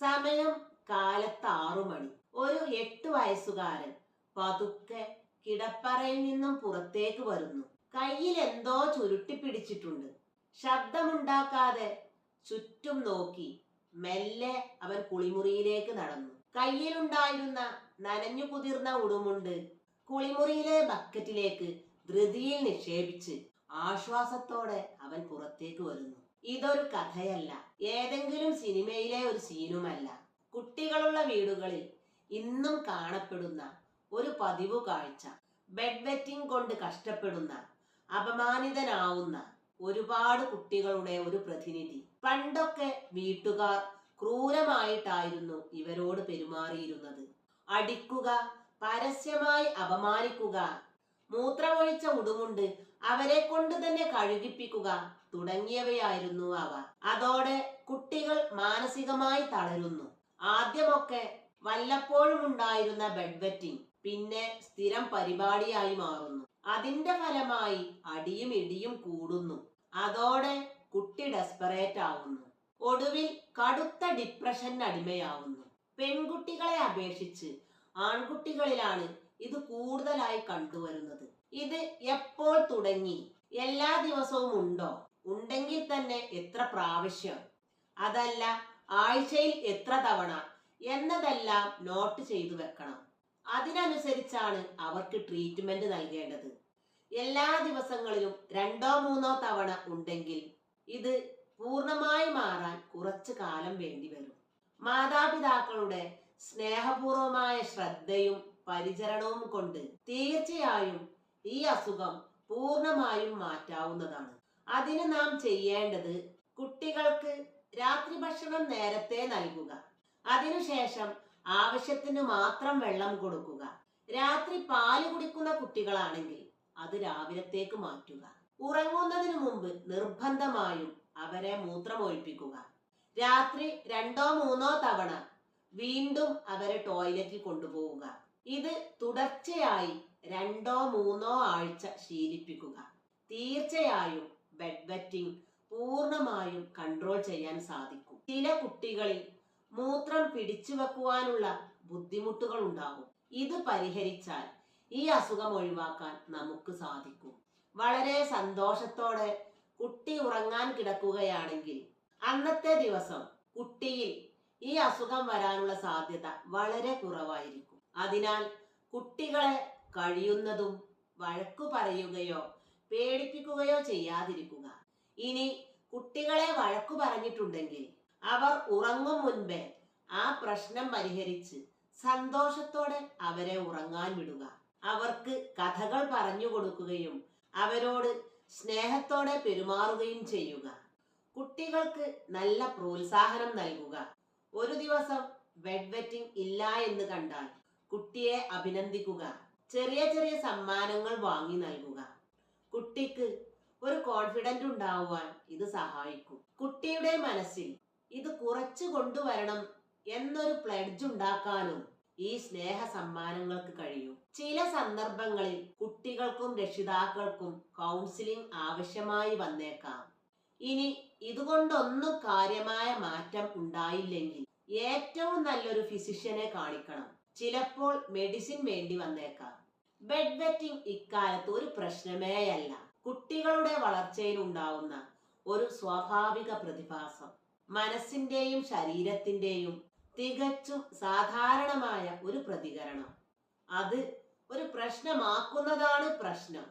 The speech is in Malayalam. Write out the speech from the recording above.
സമയം കാലത്ത് ആറു മണി. ഒരു എട്ട് വയസ്സുകാരൻ പതുക്കെ കിടപ്പറയിൽ നിന്നും പുറത്തേക്ക് വരുന്നു. കയ്യിൽ എന്തോ ചുരുട്ടി പിടിച്ചിട്ടുണ്ട് ശബ്ദമുണ്ടാക്കാതെ ചുറ്റും നോക്കി മെല്ലെ അവൻ കുളിമുറിയിലേക്ക് നടന്നു. കയ്യിലുണ്ടായിരുന്ന നനഞ്ഞു കുതിർന്ന ഉടുമുണ്ട് കുളിമുറിയിലെ ബക്കറ്റിലേക്ക് ധൃതിയിൽ നിക്ഷേപിച്ച് ആശ്വാസത്തോടെ അവൻ പുറത്തേക്ക് വരുന്നു. ഇതൊരു കഥയല്ല. ഏതെങ്കിലും സിനിമയിലെ ഒരു സീനുമല്ല. കുട്ടികളുള്ള വീടുകളിൽ ഇന്നും കാണപ്പെടുന്ന ഒരു പതിവ് കാഴ്ച. ബെഡ് വെറ്റിംഗ് കൊണ്ട് കഷ്ടപ്പെടുന്ന അപമാനിതനാവുന്ന ഒരുപാട് കുട്ടികളുടെ ഒരു പ്രതിനിധി. പണ്ടൊക്കെ വീട്ടുകാർ ക്രൂരമായിട്ടായിരുന്നു ഇവരോട് പെരുമാറിയിരുന്നത്. അടിക്കുക പരസ്യമായി അപമാനിക്കുക മൂത്രമൊഴിച്ച ഉടുമുണ്ട് അവരെ കൊണ്ട് തന്നെ കഴുകിപ്പിക്കുക. തുടങ്ങിയവയായിരുന്നു അവ. അതോടെ കുട്ടികൾ മാനസികമായി തളരുന്നു. ആദ്യമൊക്കെ വല്ലപ്പോഴും ഉണ്ടായിരുന്ന ബെഡ് വെറ്റിംഗ് പിന്നെ സ്ഥിരം പരിപാടിയായി മാറുന്നു. അതിന്റെ ഫലമായി അടിയും ഇടിയും കൂടുന്നു. അതോടെ കുട്ടി ഡെസ്പറേറ്റ് ആവുന്നു. ഒടുവിൽ കടുത്ത ഡിപ്രഷൻ അടിമയാവുന്നു പെൺകുട്ടികളെ അപേക്ഷിച്ച് ആൺകുട്ടികളിലാണ് ഇത് കൂടുതലായി കണ്ടുവരുന്നത്. ഇത് എപ്പോൾ തുടങ്ങി? എല്ലാ ദിവസവും ഉണ്ടോ? ഉണ്ടെങ്കിൽ തന്നെ എത്ര പ്രാവശ്യം? അതല്ല ആഴ്ചയിൽ എത്ര തവണ? എന്നതെല്ലാം നോട്ട് ചെയ്തു വെക്കണം. അതിനനുസരിച്ചാണ് അവർക്ക് ട്രീറ്റ്മെന്റ് നൽകേണ്ടത്. എല്ലാ ദിവസങ്ങളിലും രണ്ടോ മൂന്നോ തവണ ഉണ്ടെങ്കിൽ ഇത് പൂർണമായി മാറാൻ കുറച്ചു കാലം വേണ്ടി വരും മാതാപിതാക്കളുടെ സ്നേഹപൂർവമായ ശ്രദ്ധയും പരിചരണവും കൊണ്ട് തീർച്ചയായും ഈ അസുഖം പൂർണമായും മാറ്റാവുന്നതാണ്. അതിന് നാം ചെയ്യേണ്ടത് കുട്ടികൾക്ക് രാത്രി ഭക്ഷണം നേരത്തെ നൽകുക. അതിനുശേഷം ആവശ്യത്തിന് മാത്രം വെള്ളം കൊടുക്കുക. രാത്രി പാൽ കുടിക്കുന്ന കുട്ടികളാണെങ്കിൽ അത് രാവിലത്തേക്ക് മാറ്റുക. ഉറങ്ങുന്നതിന് മുമ്പ് നിർബന്ധമായും അവരെ മൂത്രമൊഴിപ്പിക്കുക. രാത്രി രണ്ടോ മൂന്നോ തവണ വീണ്ടും അവരെ ടോയ്ലറ്റിൽ കൊണ്ടുപോവുക. ഇത് തുടർച്ചയായി രണ്ടോ മൂന്നോ ആഴ്ച ശീലിപ്പിക്കുക. തീർച്ചയായും ബെഡ് വെറ്റിംഗ് പൂർണമായും കൺട്രോൾ ചെയ്യാൻ സാധിക്കും. ചില കുട്ടികളിൽ മൂത്രം പിടിച്ചു വെക്കുവാനുള്ള ബുദ്ധിമുട്ടുകൾ ഉണ്ടാകും. ഇത് പരിഹരിച്ചാൽ ഈ അസുഖം ഒഴിവാക്കാൻ നമുക്ക് സാധിക്കും. വളരെ സന്തോഷത്തോടെ കുട്ടി ഉറങ്ങാൻ കിടക്കുകയാണെങ്കിൽ അന്നത്തെ ദിവസം കുട്ടിയിൽ ഈ അസുഖം വരാനുള്ള സാധ്യത വളരെ കുറവായിരിക്കും. അതിനാൽ കുട്ടികളെ കഴിയുന്നതും വഴക്കു പറയുകയോ പേടിപ്പിക്കുകയോ ചെയ്യാതിരിക്കുക. ഇനി കുട്ടികളെ വഴക്കു പറഞ്ഞിട്ടുണ്ടെങ്കിൽ അവർ ഉറങ്ങും മുൻപേ ആ പ്രശ്നം പരിഹരിച്ച് സന്തോഷത്തോടെ അവരെ ഉറങ്ങാൻ വിടുക. അവർക്ക് കഥകൾ പറഞ്ഞു കൊടുക്കുകയും അവരോട് സ്നേഹത്തോടെ പെരുമാറുകയും ചെയ്യുക. കുട്ടികൾക്ക് നല്ല പ്രോത്സാഹനം നൽകുക. ഒരു ദിവസം വെഡ്വെറ്റിംഗ് ഇല്ല എന്ന് കണ്ടാൽ കുട്ടിയെ അഭിനന്ദിക്കുക. ചെറിയ ചെറിയ സമ്മാനങ്ങൾ വാങ്ങി നൽകുക. കുട്ടിക്ക് ഒരു കോൺഫിഡന്റ് ഉണ്ടാവുവാൻ ഇത് സഹായിക്കും. കുട്ടിയുടെ മനസ്സിൽ ഇത് കുറച്ചു കൊണ്ടുവരണം എന്നൊരു പ്ലഡ്ജ് ഉണ്ടാക്കാനും ഈ സ്നേഹ സമ്മാനങ്ങൾക്ക് കഴിയും. ചില സന്ദർഭങ്ങളിൽ കുട്ടികൾക്കും രക്ഷിതാക്കൾക്കും കൗൺസിലിംഗ് ആവശ്യമായി വന്നേക്കാം. ഇനി ഇതുകൊണ്ടൊന്നും കാര്യമായ മാറ്റം ഉണ്ടായില്ലെങ്കിൽ ഏറ്റവും നല്ലൊരു ഫിസിഷ്യനെ കാണിക്കണം. ചിലപ്പോൾ മെഡിസിൻ വേണ്ടി വന്നേക്കാം. ബെഡ് വെറ്റിംഗ് ഇക്കാലത്ത് ഒരു പ്രശ്നമേയല്ല കുട്ടികളുടെ വളർച്ചയിൽ ഉണ്ടാവുന്ന ഒരു സ്വാഭാവിക പ്രതിഭാസം. മനസ്സിന്റെയും ശരീരത്തിന്റെയും തികച്ചും സാധാരണമായ ഒരു പ്രതികരണം. അത് ഒരു പ്രശ്നമാക്കുന്നതാണ് പ്രശ്നം.